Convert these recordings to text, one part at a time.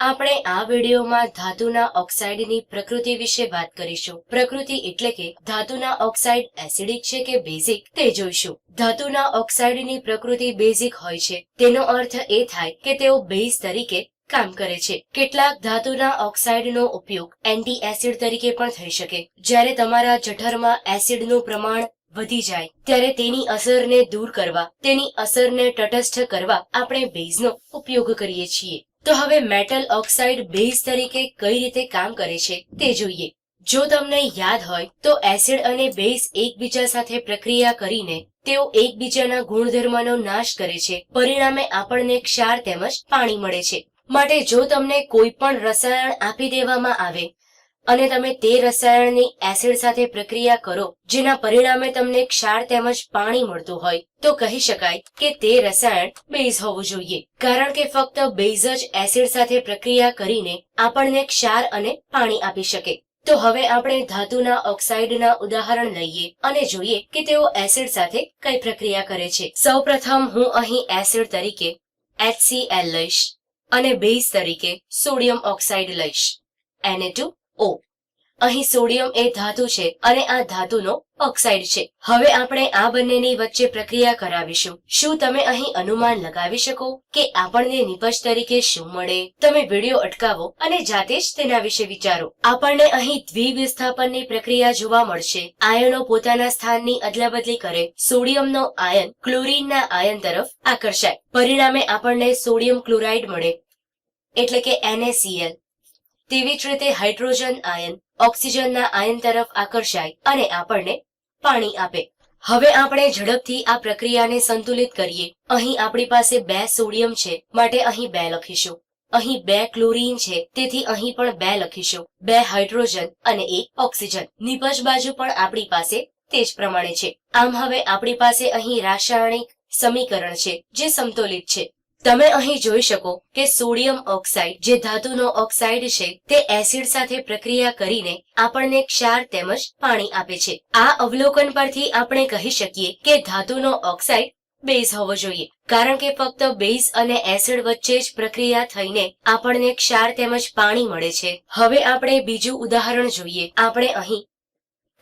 આપણે આ વિડીયોમાં ધાતુના ઓક્સાઇડની પ્રકૃતિ વિશે વાત કરીશું. પ્રકૃતિ એટલે કે ધાતુના ઓક્સાઇડ એસિડિક છે કે બેઝિક તે જોઈશું. ધાતુના ઓક્સાઇડની પ્રકૃતિ બેઝિક હોય છે. તેનો અર્થ એ થાય કે તેઓ બેઝ તરીકે કામ કરે છે. કેટલાક ધાતુના ઓક્સાઇડનો ઉપયોગ એન્ટી એસિડ તરીકે પણ થઈ શકે. જ્યારે તમારા જઠરમાં એસિડનું પ્રમાણ વધી જાય, ત્યારે તેની અસરને દૂર કરવા, તેની અસરને તટસ્થ કરવા આપણે બેઝનો ઉપયોગ કરીએ છીએ. તો હવે મેટલ ઓક્સાઇડ બેઝ તરીકે કઈ રીતે કામ કરે છે તે જોઈએ. જો તમને યાદ હોય, તો એસિડ અને બેઝ એકબીજા સાથે પ્રક્રિયા કરીને તેઓ એકબીજાના ગુણધર્મનો નાશ કરે છે. પરિણામે આપણને ક્ષાર તેમજ પાણી મળે છે. માટે જો તમને કોઈ પણ રસાયણ આપી દેવામાં આવે અને તમે તે રસાયણની એસિડ સાથે પ્રક્રિયા કરો, જેના પરિણામે તમને ક્ષાર તેમજ પાણી મળતું હોય. તો કહી શકાય કે તે રસાયણ બેઝ હોવું જોઈએ. કારણ કે ફક્ત બેઝ જ એસિડ સાથે પ્રક્રિયા કરીને આપણને ક્ષાર અને પાણી આપી શકે. તો હવે આપણે ધાતુના ઓક્સાઇડના ઉદાહરણ લઈએ અને જોઈએ કે તેઓ એસિડ સાથે કઈ પ્રક્રિયા કરે છે. સૌપ્રથમ હું અહીં એસિડ તરીકે HCl લઈશ અને બેઝ તરીકે સોડિયમ ઓક્સાઇડ લઈશ. Na2O અહીં સોડિયમ એ ધાતુ છે અને આ ધાતુનો ઓક્સાઇડ છે. હવે આપણે આ બંનેની વચ્ચે પ્રક્રિયા કરાવીશું. શું તમે અહીં અનુમાન લગાવી શકો કે આપણને નિપજ તરીકે શું મળે? તમે વીડિયો અટકાવો અને જાતે જ તેના વિશે વિચારો. આપણને અહીં દ્વિવિસ્થાપનની પ્રક્રિયા જોવા મળશે. આયનો પોતાના સ્થાનની અદલાબદલી કરે. સોડિયમનો આયન ક્લોરીનના આયન તરફ આકર્ષાય. પરિણામે આપણને સોડિયમ ક્લોરાઇડ મળે, એટલે કે NaCl તેવી જ રીતે હાઇડ્રોજન આયન ઓક્સિજનના આયન તરફ આકર્ષાય અને આપણને પાણી આપે. હવે આપણે ઝડપથી આ પ્રક્રિયાને સંતુલિત કરીએ. અહીં આપણી પાસે બે સોડિયમ છે, માટે અહીં બે લખીશું. અહીં બે ક્લોરીન છે, તેથી અહીં પણ બે લખીશું. બે હાઇડ્રોજન અને એક ઓક્સિજન. નિપજ બાજુ પણ આપણી પાસે તે જ પ્રમાણે છે. આમ હવે આપણી પાસે અહીં રાસાયણિક સમીકરણ છે, જે સંતુલિત છે. તમે અહીં જોઈ શકો કે સોડિયમ ઓક્સાઇડ જે ધાતુનો ઓક્સાઇડ છે તે એસિડ સાથે પ્રક્રિયા કરીને આપણને ક્ષાર તેમજ પાણી આપે છે. આ અવલોકન પરથી આપણે કહી શકીએ કે ધાતુનો ઓક્સાઇડ બેઝ હોવો જોઈએ, કારણ કે ફક્ત બેઝ અને એસિડ વચ્ચે જ પ્રક્રિયા થઈને આપણને ક્ષાર તેમજ પાણી મળે છે. હવે આપણે બીજું ઉદાહરણ જોઈએ. આપણે અહીં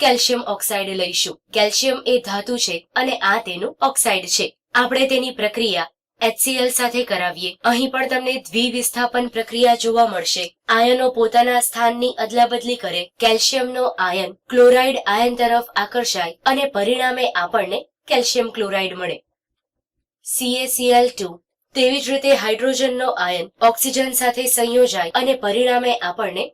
કેલ્શિયમ ઓક્સાઇડ લઈશું. કેલ્શિયમ એ ધાતુ છે અને આ તેનું ઓક્સાઇડ છે. આપણે તેની પ્રક્રિયા HCl સાથે કરાવીએ. અહીં પણ તમને દ્વિવિસ્થાપન પ્રક્રિયા જોવા મળશે. આયનો પોતાના સ્થાનની અદલાબદલી કરે. કેલ્શિયમનો આયન ક્લોરાઇડ આયન તરફ આકર્ષાય અને પરિણામે આપણને કેલ્શિયમ ક્લોરાઇડ મળે. સીએસીએલ ટુ તેવી જ રીતે હાઇડ્રોજનનો આયન ઓક્સિજન સાથે સંયોજાય અને પરિણામે આપણને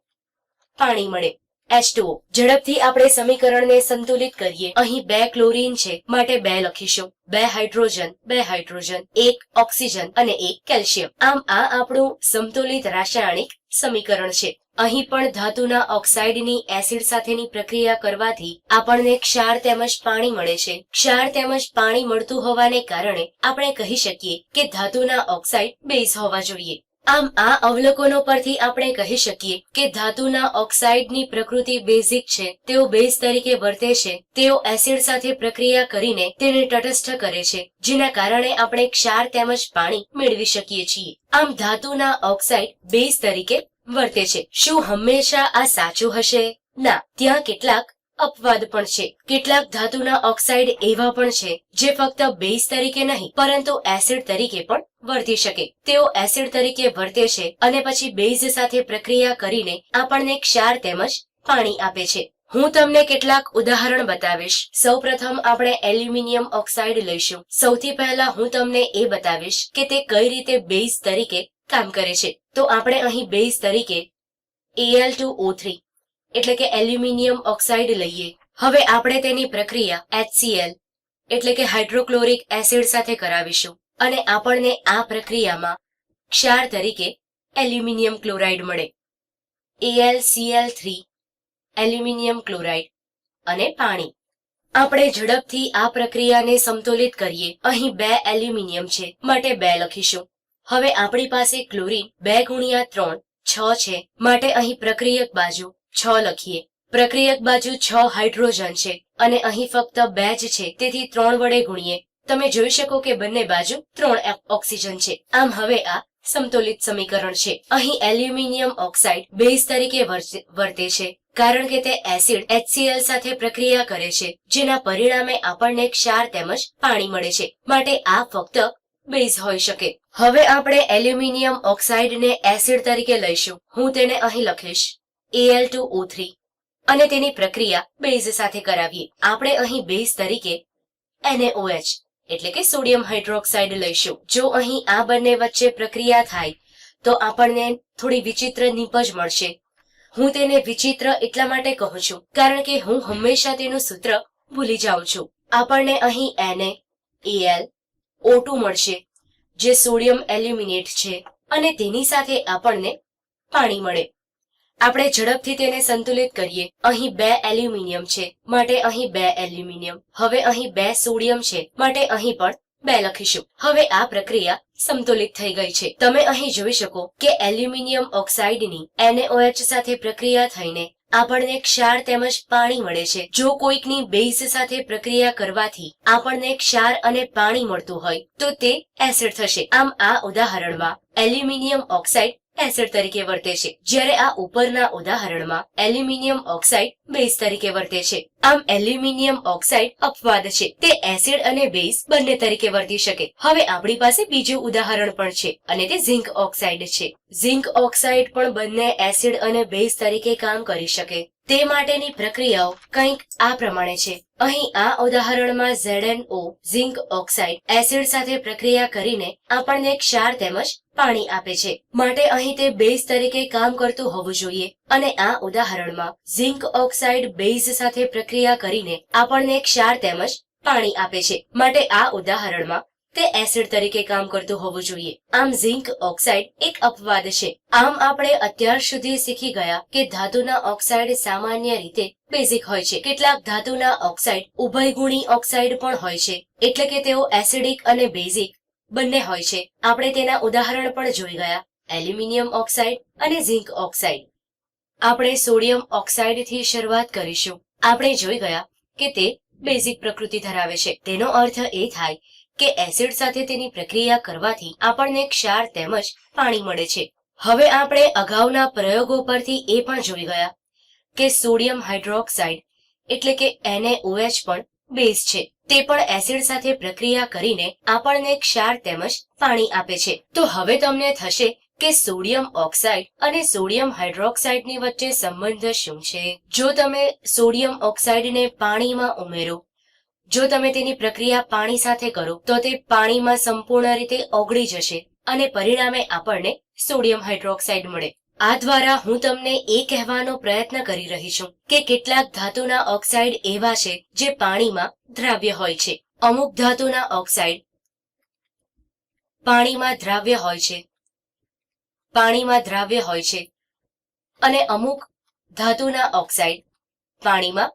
પાણી મળે. H2O ઝડપથી આપણે સમીકરણને સંતુલિત કરીએ. અહીં બે ક્લોરીન છે. માટે બે લખીશું. બે હાઇડ્રોજન બે હાઇડ્રોજન, એક ઓક્સિજન અને એક કેલ્શિયમ. આમ આ આપણું સમતુલિત રાસાયણિક સમીકરણ છે. અહીં પણ ધાતુના ઓક્સાઇડની એસિડ સાથેની પ્રક્રિયા કરવાથી આપણને ક્ષાર તેમજ પાણી મળે છે. ક્ષાર તેમજ પાણી મળતું હોવાને કારણે આપણે કહી શકીએ કે ધાતુના ઓક્સાઇડ બેઝ હોવા જોઈએ. આમ આ અવલોકનો પરથી આપણે કહી શકીએ કે ધાતુના ઓક્સાઇડની પ્રકૃતિ બેઝિક છે, તેઓ બેઝ તરીકે વર્તે છે, તેઓ એસિડ સાથે પ્રક્રિયા કરીને તેને તટસ્થ કરે છે, જેના કારણે આપણે ક્ષાર તેમજ પાણી મેળવી શકીએ છીએ. આમ ધાતુના ઓક્સાઇડ બેઝ તરીકે વર્તે છે. શું હંમેશા આ સાચું હશે? ના, ત્યાં કેટલાક અપવાદ પણ છે. કેટલાક ધાતુના ઓક્સાઇડ એવા પણ છે, જે ફક્ત બેઝ તરીકે નહીં, પરંતુ એસિડ તરીકે પણ વર્તી શકે. તેઓ એસિડ તરીકે વર્તે છે અને પછી બેઝ સાથે પ્રક્રિયા કરીને આપણને ક્ષાર તેમજ પાણી આપે છે. હું તમને કેટલાક ઉદાહરણ બતાવીશ. સૌપ્રથમ આપણે એલ્યુમિનિયમ ઓક્સાઇડ લઈશું. સૌથી પહેલા હું તમને એ બતાવીશ કે તે કઈ રીતે બેઝ તરીકે કામ કરે છે. તો આપણે અહીં બેઝ તરીકે Al2O3 એટલે કે એલ્યુમિનિયમ ઓક્સાઇડ લઈએ. હવે આપણે તેની પ્રક્રિયા HCl એટલે કે હાઇડ્રોક્લોરિક એસિડ સાથે કરાવીશું. અને આપણને આ પ્રક્રિયામાં ક્ષાર તરીકે એલ્યુમિનિયમ ક્લોરાઇડ મળે. AlCl3 એલ્યુમિનિયમ ક્લોરાઇડ અને પાણી. આપણે ઝડપથી આ પ્રક્રિયાને સંતુલિત કરીએ. અહીં બે એલ્યુમિનિયમ છે, માટે બે લખીશું. હવે આપણી પાસે ક્લોરીન બે ગુણ્યા ત્રણ, છ છે, માટે અહીં પ્રક્રિયક બાજુ છ લખીએ. પ્રક્રિયક બાજુ છ હાઇડ્રોજન છે, અને અહીં ફક્ત બે જ છે, તેથી ત્રણ વડે ગુણીએ. તમે જોઈ શકો કે બંને બાજુ ત્રણ ઓક્સિજન છે. આમ હવે આ સમતોલિત સમીકરણ છે. અહીં એલ્યુમિનિયમ ઓક્સાઇડ બેઝ તરીકે વર્તે- છે, કારણ કે તે એસિડ HCl સાથે પ્રક્રિયા કરે છે, જેના પરિણામે આપણને ક્ષાર તેમજ પાણી મળે છે. માટે આ ફક્ત બેઝ હોઈ શકે. હવે આપણે એલ્યુમિનિયમ ઓક્સાઇડને એસિડ તરીકે લઈશું. હું તેને અહીં લખીશ. Al2O3 અને તેની પ્રક્રિયા બેઝ સાથે કરાવીએ. આપણે અહીં બેઝ તરીકે NaOH એટલે કે સોડિયમ હાઇડ્રોક્સાઇડ લઈશું. જો અહીં આ બંને વચ્ચે પ્રક્રિયા થાય, તો આપણને થોડી વિચિત્ર નીપજ મળશે. હું તેને વિચિત્ર એટલા માટે કહું છું, કારણ કે હું હંમેશા તેનું સૂત્ર ભૂલી જાઉં છું. આપણને અહીં Na એલ O2 મળશે, જે સોડિયમ એલ્યુમિનેટ છે, અને તેની સાથે આપણને પાણી મળે. આપણે ઝડપથી તેને સંતુલિત કરીએ. અહીં બે એલ્યુમિનિયમ છે, માટે અહીં બે એલ્યુમિનિયમ. હવે અહીં બે સોડિયમ છે, માટે અહીં પણ બે લખીશું. હવે આ પ્રક્રિયા સંતુલિત થઈ ગઈ છે. તમે અહીં જોઈ શકો કે એલ્યુમિનિયમ ઓક્સાઇડની એનએઓએચ સાથે પ્રક્રિયા થઈને આપણને ક્ષાર તેમજ પાણી મળે છે. જો કોઈકની બેઝ સાથે પ્રક્રિયા કરવાથી આપણને ક્ષાર અને પાણી મળતું હોય, તો તે એસિડ થશે. આમ આ ઉદાહરણમાં એલ્યુમિનિયમ ઓક્સાઇડ એસિડ તરીકે વર્તે છે. જ્યારે આ ઉપરના ઉદાહરણમાં એલ્યુમિનિયમ ઓક્સાઇડ બેઝ તરીકે વર્તે છે. આમ એલ્યુમિનિયમ ઓક્સાઇડ અપવાદ છે. તે એસિડ અને બેઝ બંને તરીકે વર્તી શકે. હવે આપણી પાસે બીજું ઉદાહરણ પણ છે અને તે ઝિંક ઓક્સાઇડ છે. ઝિંક ઓક્સાઇડ પણ બંને એસિડ અને બેઝ તરીકે કામ કરી શકે. તે માટેની પ્રક્રિયાઓ કંઈક આ પ્રમાણે છે. અહીં આ ઉદાહરણમાં ZnO ઝિંક ઓક્સાઇડ એસિડ સાથે પ્રક્રિયા કરીને આપણને ક્ષાર તેમજ પાણી આપે છે. માટે અહીં તે બેઝ તરીકે કામ કરતું હોવું જોઈએ અને આ ઉદાહરણમાં ઝિંક ઓક્સાઇડ બેઝ સાથે પ્રક્રિયા કરીને આપણને ક્ષાર તેમજ પાણી આપે છે. માટે આ ઉદાહરણમાં તે એસિડ તરીકે કામ કરતું હોવું જોઈએ. આમ ઝિંક ઓક્સાઇડ એક અપવાદ છે. આમ આપણે અત્યાર સુધી શીખી ગયા કે ધાતુના ઓક્સાઇડ સામાન્ય રીતે બેઝિક હોય છે. કેટલાક ધાતુના ઓક્સાઇડ ઉભયગુણી ઓક્સાઇડ પણ હોય છે. એટલે કે તેઓ એસિડિક અને બેઝિક બંને હોય છે. આપણે તેના ઉદાહરણ પણ જોઈ ગયા. એલ્યુમિનિયમ ઓક્સાઇડ અને ઝિંક ઓક્સાઇડ. આપણે સોડિયમ ઓક્સાઇડથી શરૂઆત કરીશું. આપણે જોઈ ગયા કે તે બેઝિક પ્રકૃતિ ધરાવે છે. તેનો અર્થ એ થાય કે એસિડ સાથે તેની પ્રક્રિયા કરવાથી આપણને ક્ષાર તેમજ પાણી મળે છે. હવે આપણે અગાઉના પ્રયોગો પરથી એ પણ જોઈ ગયા કે સોડિયમ હાઇડ્રોક્સાઇડ એટલે કે NaOH પણ બેઝ છે. તે પણ એસિડ સાથે પ્રક્રિયા કરીને આપણને ક્ષાર તેમજ પાણી આપે છે. તો હવે તમને થશે કે સોડિયમ ઓક્સાઇડ અને સોડિયમ હાઇડ્રોક્સાઇડની વચ્ચે સંબંધ શું છે? જો તમે સોડિયમ ઓક્સાઇડને પાણીમાં ઉમેરો જો તમે તેની પ્રક્રિયા પાણી સાથે કરો, તો તે પાણીમાં સંપૂર્ણ રીતે ઓગળી જશે અને પરિણામે આપણને સોડિયમ હાઇડ્રોક્સાઇડ મળે. આ દ્વારા હું તમને એ કહેવાનો પ્રયત્ન કરી રહી છું કે કેટલાક ધાતુના ઓક્સાઇડ એવા છે જે પાણીમાં દ્રાવ્ય હોય છે. અમુક ધાતુના ઓક્સાઇડ પાણીમાં દ્રાવ્ય હોય છે. પાણીમાં દ્રાવ્ય હોય છે. અને અમુક ધાતુના ઓક્સાઇડ પાણીમાં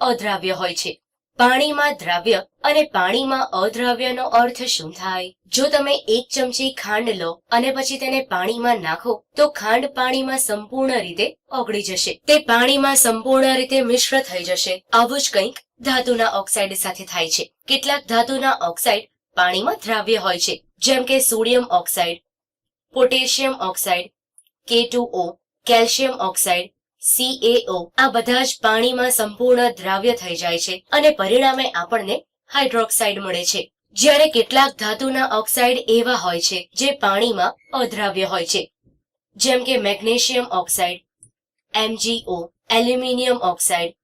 અદ્રાવ્ય હોય છે. પાણીમાં દ્રાવ્ય અને પાણીમાં અદ્રાવ્યનો અર્થ શું થાય? જો તમે એક ચમચી ખાંડ લો અને પછી તેને પાણીમાં નાખો, તો ખાંડ પાણીમાં સંપૂર્ણ રીતે ઓગળી જશે. તે પાણીમાં સંપૂર્ણ રીતે મિશ્ર થઈ જશે. આવું જ કંઈક ધાતુના ઓક્સાઇડ સાથે થાય છે. કેટલાક ધાતુના ઓક્સાઇડ પાણીમાં દ્રાવ્ય હોય છે, જેમ કે sodium oxide, potassium oxide K2O calcium oxide CaO આ બધા જ પાણીમાં સંપૂર્ણ દ્રાવ્ય થઈ જાય છે અને પરિણામે આપણને હાઇડ્રોક્સાઇડ મળે છે. જ્યારે કેટલાક ધાતુના ઓક્સાઇડ એવા હોય છે જે પાણીમાં અદ્રાવ્ય હોય છે. જેમ કે magnesium oxide MGO aluminium oxide,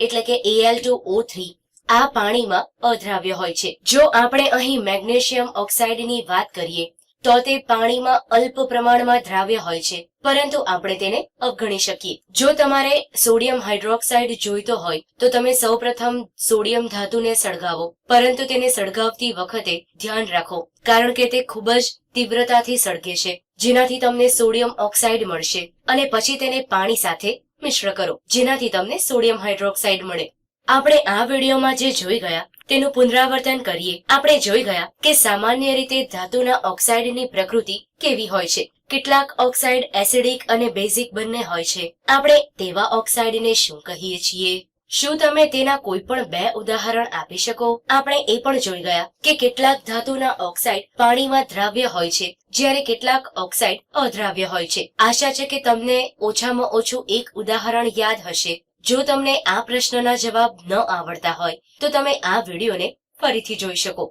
એટલે કે Al2O3 આ પાણીમાં અદ્રાવ્ય હોય છે. જો આપણે અહીં મેગ્નેશિયમ ઓક્સાઇડની વાત કરીએ તો તે પાણીમાં અલ્પ પ્રમાણમાં દ્રાવ્ય હોય છે. પરંતુ આપણે તેને અવગણી શકીએ. જો તમારે સોડિયમ હાઇડ્રોક્સાઇડ જોઈતો હોય, તો તમે સૌપ્રથમ સોડિયમ ધાતુને સળગાવો. પરંતુ તેને સળગાવતી વખતે ધ્યાન રાખો, કારણ કે તે ખૂબ જ તીવ્રતાથી સળગે છે, જેનાથી તમને સોડિયમ ઓક્સાઇડ મળશે. અને પછી તેને પાણી સાથે મિશ્ર કરો, જેનાથી તમને સોડિયમ હાઇડ્રોક્સાઇડ મળે. આપણે આ વિડીયોમાં જે જોઈ ગયા, તેનું પુનરાવર્તન કરીએ. આપણે જોઈ ગયા કે સામાન્ય રીતે ધાતુના ઓક્સાઇડની પ્રકૃતિ કેવી હોય છે. કેટલાક ઓક્સાઇડ એસિડિક અને બેઝિક બંને હોય છે. આપણે તેવા ઓક્સાઇડને શું કહીએ છીએ? શું તમે તેના કોઈ પણ બે ઉદાહરણ આપી શકો? આપણે એ પણ જોઈ ગયા કે કેટલાક ધાતુના ઓક્સાઇડ પાણીમાં દ્રાવ્ય હોય છે, જ્યારે કેટલાક ઓક્સાઇડ અદ્રાવ્ય હોય છે. આશા છે કે તમને ઓછામાં ઓછું એક ઉદાહરણ યાદ હશે. જો તમને આ પ્રશ્નના જવાબ ન આવડતા હોય, તો તમે આ વિડીયોને ફરીથી જોઈ શકો.